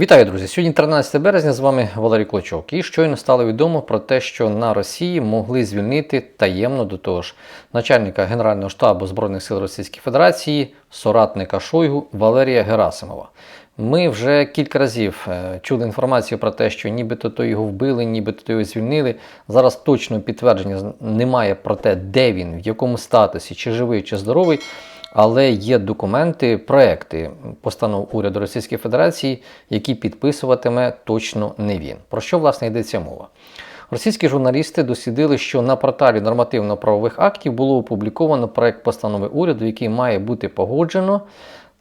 Вітаю, друзі! Сьогодні 13 березня з вами Валерій Клочок. І щойно стало відомо про те, що на Росії могли звільнити таємно до того ж начальника Генерального штабу Збройних сил Російської Федерації, соратника Шойгу Валерія Герасимова. Ми вже кілька разів е, чули інформацію про те, що нібито то його вбили, нібито то його звільнили. Зараз точного підтвердження немає про те, де він, в якому статусі, чи живий, чи здоровий. Але є документи, проекти постанов уряду Російської Федерації, які підписуватиме точно не він. Про що власне йдеться мова? Російські журналісти дослідили, що на порталі нормативно-правових актів було опубліковано проект постанови уряду, який має бути погоджено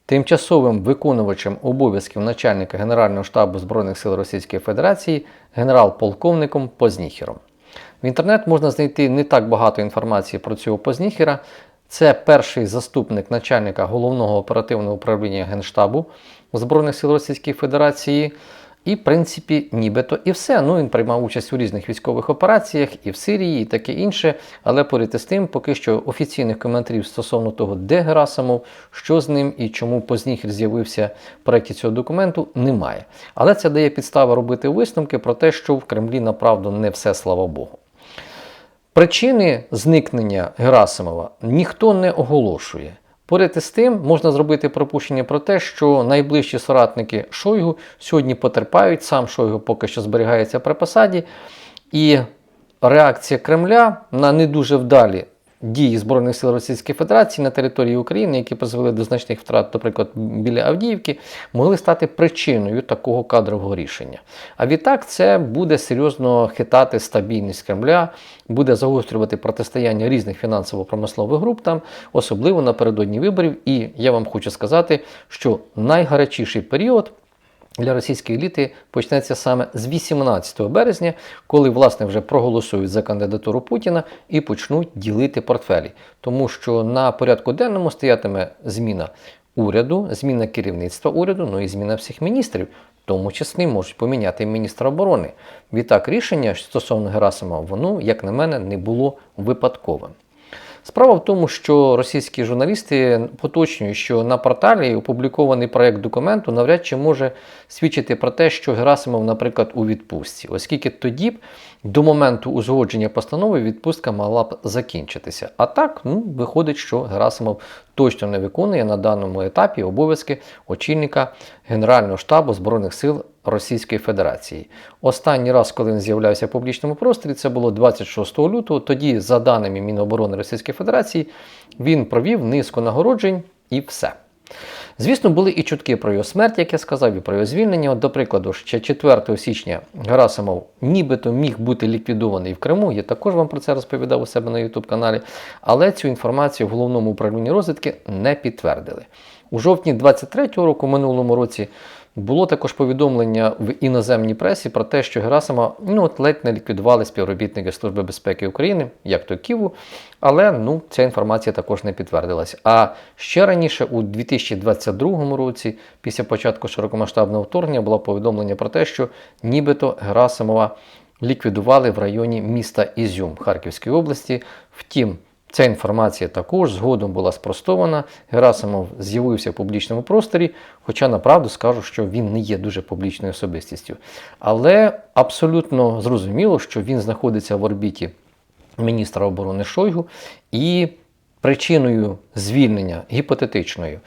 тимчасовим виконувачем обов'язків начальника Генерального штабу Збройних сил Російської Федерації генерал-полковником Позніхером. В інтернет можна знайти не так багато інформації про цього Позніхера. Це перший заступник начальника головного оперативного управління Генштабу Збройних сил Російської Федерації. І, в принципі, нібито і все. Ну, він приймав участь у різних військових операціях і в Сирії, і таке інше. Але поряд із тим, поки що офіційних коментарів стосовно того, де Герасимов, що з ним і чому Позніхер з'явився в проєкті цього документу, немає. Але це дає підстави робити висновки про те, що в Кремлі направду не все, слава Богу. Причини зникнення Герасимова ніхто не оголошує. Поряд із тим можна зробити пропущення про те, що найближчі соратники Шойгу сьогодні потерпають, сам Шойгу поки що зберігається при посаді, і реакція Кремля на не дуже вдалі дії Збройних сил Російської Федерації на території України, які призвели до значних втрат, наприклад, біля Авдіївки, могли стати причиною такого кадрового рішення. А відтак це буде серйозно хитати стабільність Кремля, буде загострювати протистояння різних фінансово-промислових груп там, особливо напередодні виборів. І я вам хочу сказати, що найгарячіший період для російської еліти почнеться саме з 18 березня, коли власне вже проголосують за кандидатуру Путіна і почнуть ділити портфелі. Тому що на порядку денному стоятиме зміна уряду, зміна керівництва уряду, ну і зміна всіх міністрів. В тому числі можуть поміняти міністра оборони. Відтак рішення стосовно Герасимова, воно, як на мене, не було випадковим. Справа в тому, що російські журналісти поточнюють, що на порталі опублікований проект документу навряд чи може свідчити про те, що Герасимов, наприклад, у відпустці, оскільки тоді б до моменту узгодження постанови відпустка могла б закінчитися. А так, ну, виходить, що Герасимов точно не виконує на даному етапі обов'язки очільника Генерального штабу Збройних сил Російської Федерації. Останній раз, коли він з'являвся в публічному просторі, це було 26 лютого. Тоді, за даними Міноборони Російської Федерації, він провів низку нагороджень і все. Звісно, були і чутки про його смерть, як я сказав, і про його звільнення. От, до прикладу, ще 4 січня Герасимов нібито міг бути ліквідований в Криму. Я також вам про це розповідав у себе на YouTube каналі. Але цю інформацію в головному управлінні розвідки не підтвердили. У жовтні 23-го року, минулому році, було також повідомлення в іноземній пресі про те, що Герасима ну, от ледь не ліквідували співробітники Служби безпеки України, як то Ківу, але ну, ця інформація також не підтвердилась. А ще раніше, у 2022 році, після початку широкомасштабного вторгнення, було повідомлення про те, що нібито Герасимова ліквідували в районі міста Ізюм Харківської області. Втім, Ця інформація також згодом була спростована. Герасимов з'явився в публічному просторі, хоча направду скажу, що він не є дуже публічною особистістю. Але абсолютно зрозуміло, що він знаходиться в орбіті міністра оборони Шойгу, і причиною звільнення гіпотетичною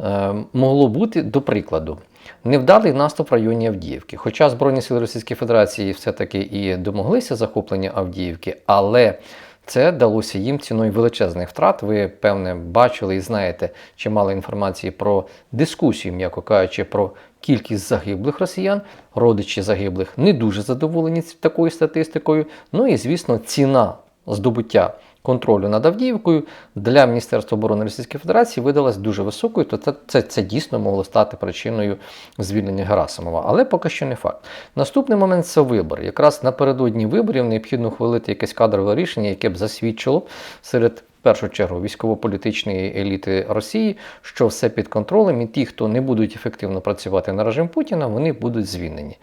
е, могло бути, до прикладу, невдалий наступ в районі Авдіївки. Хоча Збройні сили Російської Федерації все-таки і домоглися захоплення Авдіївки, але це далося їм ціною величезних втрат. Ви, певне, бачили і знаєте чимало інформації про дискусію, м'яко кажучи, про кількість загиблих росіян. Родичі загиблих не дуже задоволені такою статистикою. Ну і, звісно, ціна здобуття контролю над Авдіївкою для Міністерства оборони Російської Федерації видалась дуже високою, то це, це, це дійсно могло стати причиною звільнення Герасимова. Але поки що не факт. Наступний момент це вибори. Якраз напередодні виборів необхідно ухвалити якесь кадрове рішення, яке б засвідчило серед першу чергу військово-політичної еліти Росії, що все під контролем, і ті, хто не будуть ефективно працювати на режим Путіна, вони будуть звільнені.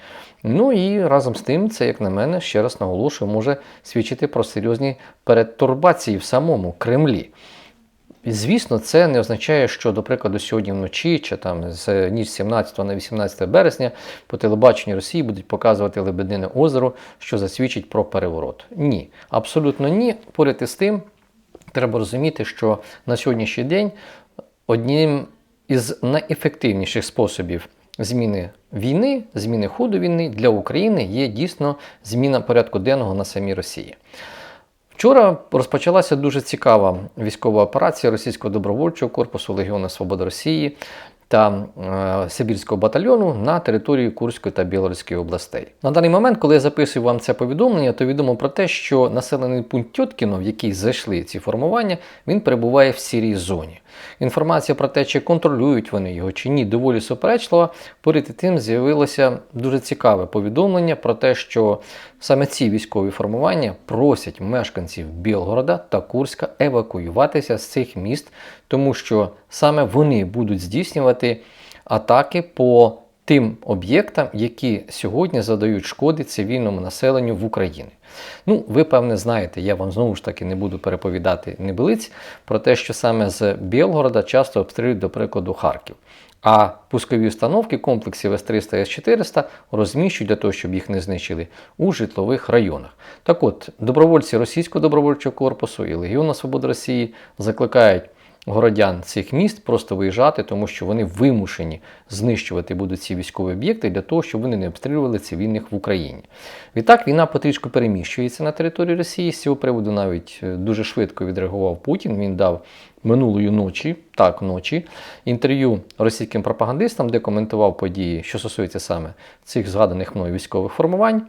Ну і разом з тим, це, як на мене, ще раз наголошую, може свідчити про серйозні перетурбації в самому Кремлі. Звісно, це не означає, що, до прикладу, сьогодні вночі чи там з ніч 17 на 18 березня по телебаченню Росії будуть показувати Лебедине озеро, що засвідчить про переворот. Ні, абсолютно ні. Поряд із тим, треба розуміти, що на сьогоднішній день одним із найефективніших способів зміни війни, зміни ходу війни для України є дійсно зміна порядку денного на самій Росії. Вчора розпочалася дуже цікава військова операція російського добровольчого корпусу Легіону Свободи Росії та е, Сибірського батальйону на території Курської та Білоруської областей. На даний момент, коли я записую вам це повідомлення, то відомо про те, що населений пункт Тьоткіно, в який зайшли ці формування, він перебуває в сірій зоні. Інформація про те, чи контролюють вони його чи ні, доволі суперечлива. Поряд тим з'явилося дуже цікаве повідомлення про те, що саме ці військові формування просять мешканців Білгорода та Курська евакуюватися з цих міст, тому що саме вони будуть здійснювати атаки по тим об'єктам, які сьогодні задають шкоди цивільному населенню в Україні. Ну, ви певне знаєте, я вам знову ж таки не буду переповідати небилиць про те, що саме з Білгорода часто обстрілюють, до прикладу, Харків. А пускові установки комплексів С-300 і С-400 розміщують для того, щоб їх не знищили у житлових районах. Так от, добровольці Російського добровольчого корпусу і Легіону Свободи Росії закликають городян цих міст просто виїжджати, тому що вони вимушені знищувати будуть ці військові об'єкти для того, щоб вони не обстрілювали цивільних в Україні. Відтак війна потрішку переміщується на території Росії. З цього приводу навіть е, дуже швидко відреагував Путін. Він дав минулої ночі, так ночі, інтерв'ю російським пропагандистам, де коментував події, що стосується саме цих згаданих мною військових формувань,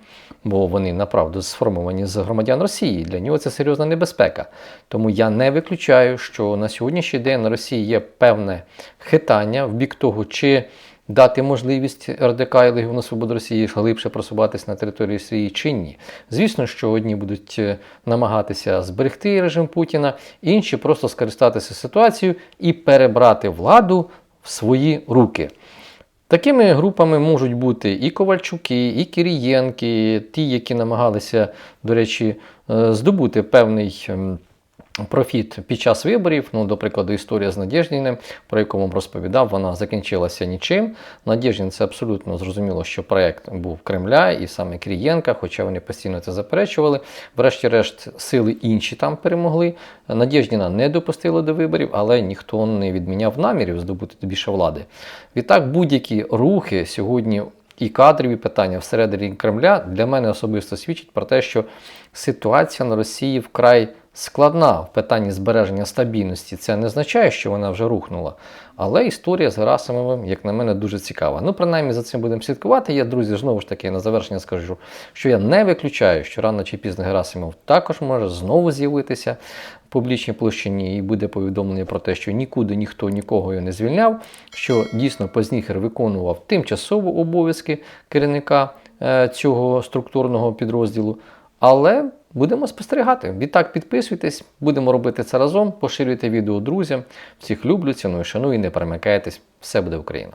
бо вони направду сформовані з громадян Росії. Для нього це серйозна небезпека. Тому я не виключаю, що на сьогоднішній день на Росії є певне хитання в бік того, чи дати можливість РДК і Легіону Свободи Росії глибше просуватися на території Росії чи ні. Звісно, що одні будуть е, намагатися зберегти режим Путіна, інші просто скористатися ситуацією і перебрати владу в свої руки. Такими групами можуть бути і Ковальчуки, і Кирієнки, ті, які намагалися, до речі, е, здобути певний. Профіт під час виборів, ну, до прикладу, історія з Надєждіним, про яку вам розповідав, вона закінчилася нічим. Надєждін це абсолютно зрозуміло, що проект був Кремля і саме Крієнка, хоча вони постійно це заперечували. Врешті-решт, сили інші там перемогли. Надєждіна не допустили до виборів, але ніхто не відміняв намірів здобути більше влади. Відтак, будь-які рухи сьогодні. І кадрові питання всередині Кремля для мене особисто свідчить про те, що ситуація на Росії вкрай складна в питанні збереження стабільності. Це не означає, що вона вже рухнула. Але історія з Герасимовим, як на мене, дуже цікава. Ну, принаймні за цим будемо слідкувати. Я, друзі, знову ж таки на завершення скажу, що я не виключаю, що рано чи пізно Герасимов також може знову з'явитися в публічній площині і буде повідомлення про те, що нікуди ніхто нікого його не звільняв, що дійсно Познігер виконував тимчасово обов'язки керівника е, цього структурного підрозділу. Але будемо спостерігати. Відтак підписуйтесь, будемо робити це разом. Поширюйте відео друзям. Всіх люблю, ціную, шаную і не перемикайтесь. Все буде Україна!